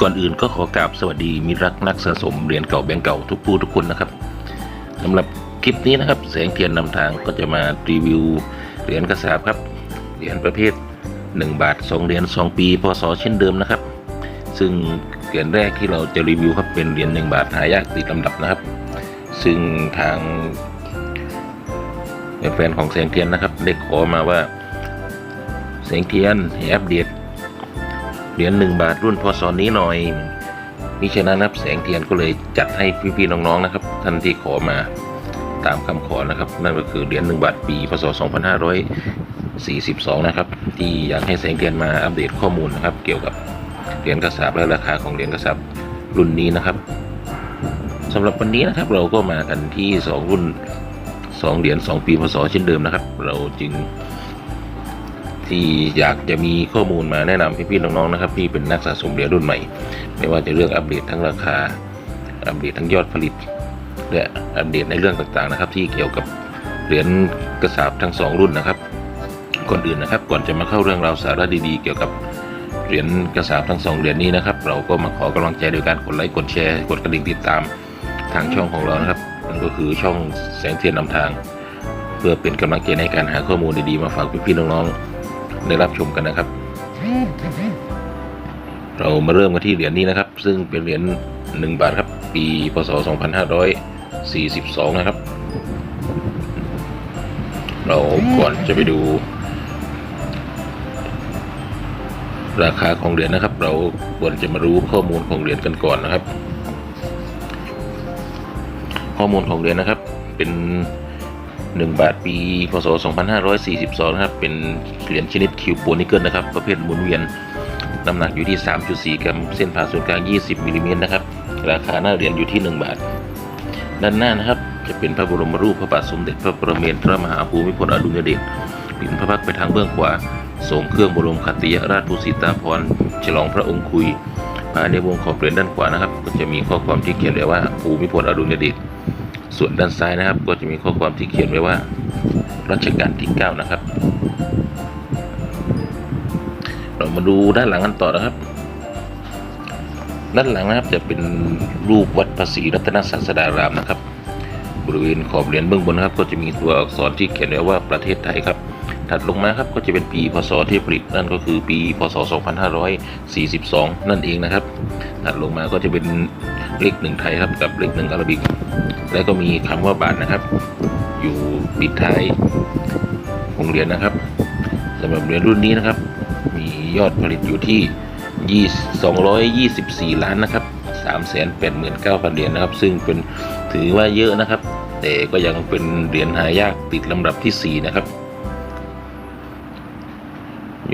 ก่อนอื่นก็ขอกราบสวัสดีมิรักนักสะสมเหรียญเก่าแบงก์เก่าทุกผู้ทุกคนนะครับสำหรับคลิปนี้นะครับ แสงเทียนนำทางก็จะมารีวิวเหรียญกระสาบครับเหรียญประเภท 1 บาท 2 เหรียญ2 ปีพศเช่นเดิมนะครับ ซึ่งเหรียญแรกที่เราจะรีวิวครับเป็นเหรียญ1บาทหายากติดลำดับนะครับ ซึ่งทางแฟนของแสงเทียนนะครับได้ขอมาว่าแสงเทียนให้อัปเดต เหรียญหนึ่งบาทรุ่นพศนี้หน่อยมิฉะนั้นนะครับแสงเทียนก็เลยจัดให้พี่ๆน้องๆนะครับท่านที่ขอมาตามคำขอนะครับ นั่นก็คือเหรียญหนึ่งบาทปีพศ 2542 นะครับ ที่อยากให้แสงเทียนมาอัปเดตข้อมูลนะครับ เกี่ยวกับเหรียญกระสาบและราคาของเหรียญกระสาบรุ่นนี้นะครับสำหรับวันนี้นะครับเราก็มากันที่ 2 รุ่น 2 เหรียญ2 ปีพศเช่นเดิมนะครับ เราจึง ที่อยากจะมีข้อมูลมาแนะนำพี่ๆน้องๆนะครับที่เป็นนักสะสมเหรียญรุ่นใหม่ ไม่ว่าจะเรื่องอัปเดตทั้งราคา อัปเดตทั้งยอดผลิต และอัปเดตในเรื่องต่างๆนะครับ ที่เกี่ยวกับเหรียญกระสาบทั้งสองรุ่นนะครับ ก่อนอื่นนะครับ ก่อนจะมาเข้าเรื่องราวสาระดีๆ เกี่ยวกับเหรียญกระสาบทั้งสองเหรียญนี้นะครับ เราก็มาขอกำลังใจโดยการกดไลค์กดแชร์กดกระดิ่งติดตามทางช่องของเรานะครับนั่นก็คือช่องแสงเทียนนำทาง เพื่อเป็นกำลังใจในการหาข้อมูลดีๆมาฝากพี่ๆน้องๆ ได้รับชมกันนะครับ เรามาเริ่มกันที่เหรียญนี้นะครับ ซึ่งเป็นเหรียญ1บาทครับ ปีพศ 2542 นะครับ เราก่อนจะไปดู ราคาของเหรียญนะครับ เราควรจะมารู้ข้อมูลของเหรียญกันก่อนนะครับ ข้อมูลของเหรียญนะครับ เป็น 1 บาทปีพศ 2542 นะครับ เป็นเหรียญชนิดคิวโปนิเกิลนะครับ ประเภทหมุนเวียน น้ำหนักอยู่ที่ 3.4 กรัม เส้นผ่าศูนย์กลาง 20 มิลลิเมตรนะครับ ราคาหน้าเหรียญอยู่ที่ 1 บาท ด้านหน้านะครับ จะเป็นพระบรมรูปพระบาทสมเด็จพระประเมนพระมหาภูมิพลอดุลยเดชปิ่นพระพักไปทางเบื้องขวาทรงเครื่องบรมคติยราชภูสิตาภรฉลองพระองค์คุยภายในวงขอบเหรียญด้านขวานะครับ ก็จะมีข้อความที่เขียนไว้ว่าภูมิพลอดุลยเดช ส่วนด้านซ้ายนะครับ ก็จะมีข้อความที่เขียนไว้ว่ารัชกาลที่ 9 นะครับ เรามาดูด้านหลังกันต่อนะครับ ด้านหลังนะครับจะเป็นรูปวัดภาษีรัตนศาสดารามนะครับ บริเวณขอบเหรียญเบื้องบนนะครับ ก็จะมีตัวอักษรที่เขียนไว้ว่าประเทศไทยครับ ถัดลงมาครับก็จะเป็นปีพศที่ผลิตนั่นก็คือปีพศ 2542 นั่นเองนะครับ ถัดลงมาก็จะเป็นเลขหนึ่งไทยครับกับเลขหนึ่งอาราบิก แล้วก็มีคำว่าบาทนะครับ อยู่ปิดท้ายของเหรียญนะครับสำหรับเหรียญรุ่นนี้นะครับ มียอดผลิตอยู่ที่ 224 ล้านนะครับ389,000เหรียญนะครับ ซึ่งเป็นถือว่าเยอะนะครับ แต่ก็ยังเป็นเหรียญหายากติดลำดับที่ 4 นะครับ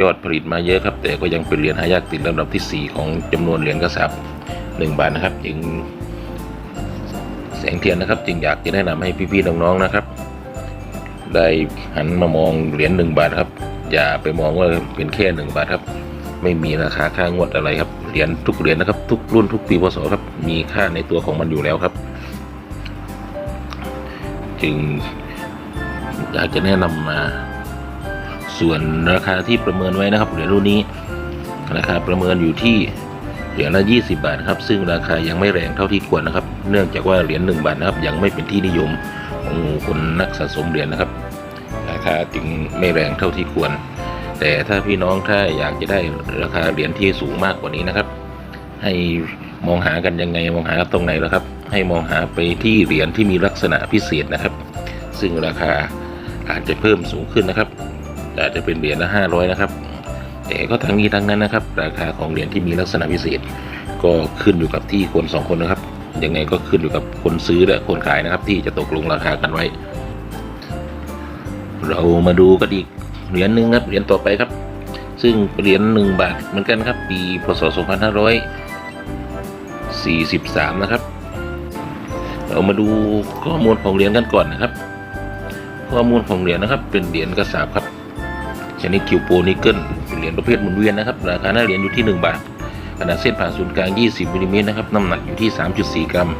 ยอดผลิตมาเยอะครับ แต่ก็ยังเป็นเหรียญหายากติดลำดับที่ 4 ของจำนวนเหรียญกระสาบ1บาทนะครับ จึงแสงเทียนนะครับ จึงอยากจะแนะนำให้พี่ๆน้องๆนะครับ ได้หันมามองเหรียญหนึ่งบาทครับ อย่าไปมองว่าเป็นแค่หนึ่งบาทครับ ไม่มีราคาค่างวดอะไรครับเหรียญทุกเหรียญนะครับ ทุกรุ่นทุกปีพศครับ มีค่าในตัวของมันอยู่แล้วครับ จึงอยากจะแนะนำมา ส่วนราคาที่ประเมินไว้นะครับเหรียญรุ่นนี้ราคาประเมินอยู่ที่เหรียญละ 20 บาทครับซึ่งราคายังไม่แรงเท่าที่ควรนะครับ เนื่องจากว่าเหรียญ1บาทนะครับยังไม่เป็นที่นิยมของคนนักสะสมเหรียญนะครับ ราคาจึงไม่แรงเท่าที่ควร แต่ถ้าพี่น้องถ้าอยากจะได้ราคาเหรียญที่สูงมากกว่านี้นะครับ ให้มองหากันยังไงมองหาตรงไหนแล้วครับ ให้มองหาไปที่เหรียญที่มีลักษณะพิเศษนะครับ ซึ่งราคาอาจจะเพิ่มสูงขึ้นนะครับ อาจจะเป็นเหรียญละ500นะครับแต่ก็ทั้งนี้ทั้งนั้นนะครับ ราคาของเหรียญที่มีลักษณะพิเศษ ก็ขึ้นอยู่กับที่คนสองคนนะครับยังไงก็ขึ้นอยู่กับคนซื้อและคนขายนะครับ ที่จะตกลงราคากันไว้ เรามาดูกันอีกเหรียญหนึ่งครับเหรียญต่อไปครับ ซึ่งเหรียญหนึ่งบาทเหมือนกันครับปีพศ 2543 นะครับ เรามาดูข้อมูลของเหรียญกันก่อนนะครับ ข้อมูลของเหรียญนะครับ เป็นเหรียญกระสาบครับ ชนิดคิวโปนิเกิลเหรียญประเภทหมุนเวียนนะครับ ราคาหน้าเหรียญอยู่ที่ 1 บาท ขนาดเส้นผ่าศูนย์กลาง 20มิลลิเมตรนะครับ น้ำหนักอยู่ที่ 3.4 กรัม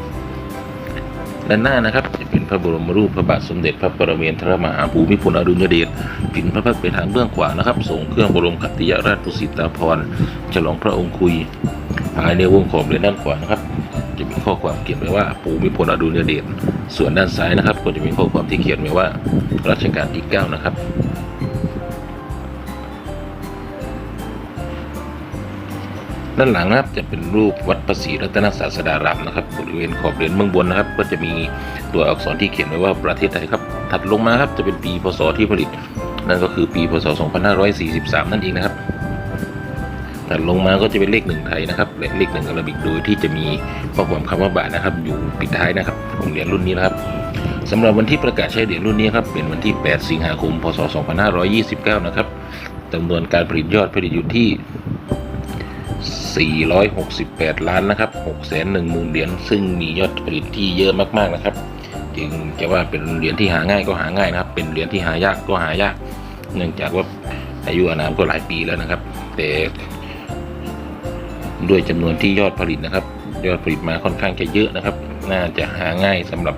ด้านหน้านะครับจะเป็นพระบรมรูปพระบาทสมเด็จพระปรเมนทรมหาภูมิพลอดุลยเดชปิ่นพระพักตร์ไปทางเบื้องขวานะครับส่งเครื่องบรมคติยราชปุสิตาภรณ์ฉลองพระองค์คุยภายในวงขอบเหรียญด้านขวานะครับจะมีข้อความเขียนไว้ว่าปู่มิพลอดุลยเดชส่วนด้านซ้ายนะครับ ก็จะมีข้อความที่เขียนไว้ว่ารัชกาลที่ 9 นะครับ ด้านหลังนะครับจะเป็นรูปวัดพระศรีรัตนศาสดารามนะครับบริเวณขอบเหรียญเบื้องบนนะครับ ก็จะมีตัวอักษรที่เขียนไว้ว่าประเทศไทยครับ ถัดลงมาครับจะเป็นปีพศที่ผลิต นั่นก็คือปีพศ 2543 นั่นเองนะครับ ถัดลงมาก็จะเป็นเลขหนึ่งไทยนะครับและเลขหนึ่งอาราบิกโดยที่จะมีข้อความคำว่าบาทนะครับ อยู่ปิดท้ายนะครับของเหรียญรุ่นนี้นะครับสำหรับวันที่ประกาศใช้เหรียญรุ่นนี้ครับเป็นวันที่ 8 สิงหาคม พศ 2529 นะครับจำนวนการผลิตยอดผลิตอยู่ที่ 468 ล้านนะครับ6 1 0 0 0 0เหรียญซึ่งมียอดผลิตที่เยอะมากๆนะครับ จึงจะว่าเป็นเหรียญที่หาง่ายก็หาง่ายนะครับ เป็นเหรียญที่หายากก็หายาก เนื่องจากว่าอายุอานามก็หลายปีแล้วนะครับ แต่ด้วยจำนวนที่ยอดผลิตนะครับ ยอดผลิตมาค่อนข้างจะเยอะนะครับ น่าจะหาง่ายสำหรับ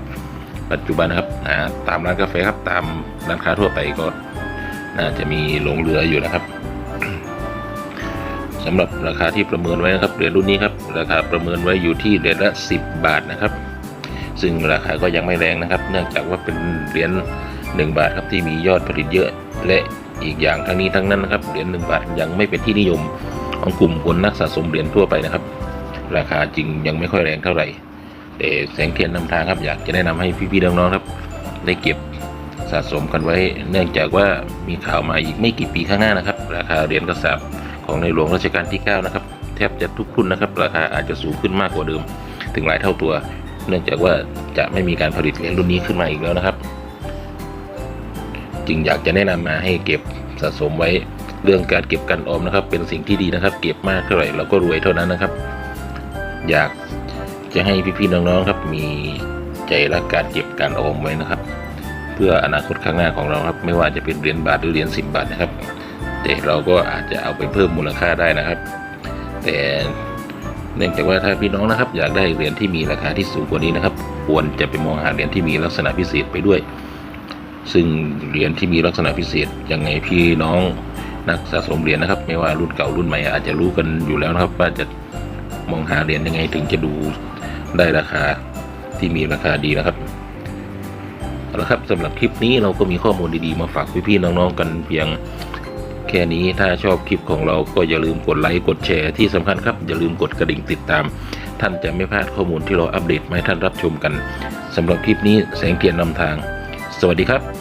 ปัจจุบันนะครับหาตามร้านกาแฟครับตามร้านค้าทั่วไปก็น่าจะมีหลงเหลืออยู่นะครับ สำหรับราคาที่ประเมินไว้นะครับเหรียญรุ่นนี้ครับราคาประเมินไว้อยู่ที่เหรียญละ 10 บาทนะครับ ซึ่งราคาก็ยังไม่แรงนะครับ เนื่องจากว่าเป็นเหรียญ1บาทครับที่มียอดผลิตเยอะ และอีกอย่างทั้งนี้ทั้งนั้นนะครับเหรียญ1บาทยังไม่เป็นที่นิยมของกลุ่มคนนักสะสมเหรียญทั่วไปนะครับ ราคาจริงยังไม่ค่อยแรงเท่าไหร่แต่แสงเทียนนำทางครับอยากจะแนะนำให้พี่ๆน้องๆครับ ได้เก็บสะสมกันไว้ เนื่องจากว่ามีข่าวมาอีกไม่กี่ปีข้างหน้านะครับ ราคาเหรียญกระสาบ ของในหลวงรัชกาลที่ 9 นะครับ แทบจะทุกรุ่นนะครับ ราคาอาจจะสูงขึ้นมากกว่าเดิม ถึงหลายเท่าตัว เนื่องจากว่าจะไม่มีการผลิตเหรียญรุ่นนี้ขึ้นมาอีกแล้วนะครับ จึงอยากจะแนะนำมาให้เก็บสะสมไว้เรื่องการเก็บกันออมนะครับ เป็นสิ่งที่ดีนะครับ เก็บมากเท่าไหร่เราก็รวยเท่านั้นนะครับ อยากจะให้พี่ๆน้องๆครับมีใจรักการเก็บการออมไว้นะครับ เพื่ออนาคตข้างหน้าของเราครับ ไม่ว่าจะเป็นเหรียญบาทหรือเหรียญสิบบาทนะครับ แต่เราก็อาจจะเอาไปเพิ่มมูลค่าได้นะครับ แต่เนื่องจากว่าถ้าพี่น้องนะครับอยากได้เหรียญที่มีราคาที่สูงกว่านี้นะครับ ควรจะไปมองหาเหรียญที่มีลักษณะพิเศษไปด้วย ซึ่งเหรียญที่มีลักษณะพิเศษยังไงพี่น้องนักสะสมเหรียญนะครับ ไม่ว่ารุ่นเก่ารุ่นใหม่อาจจะรู้กันอยู่แล้วนะครับ ว่าจะมองหาเหรียญยังไงถึงจะดูได้ราคาที่มีราคาดีนะครับเอาละครับสำหรับคลิปนี้เราก็มีข้อมูลดีๆมาฝากพี่ๆน้องๆกันเพียง แค่นี้ถ้าชอบคลิปของเราก็อย่าลืมกดไลค์กดแชร์ที่สำคัญครับ อย่าลืมกดกระดิ่งติดตาม ท่านจะไม่พลาดข้อมูลที่เราอัปเดตมาให้ท่านรับชมกันสำหรับคลิปนี้แสงเกียรตินำทาง สวัสดีครับ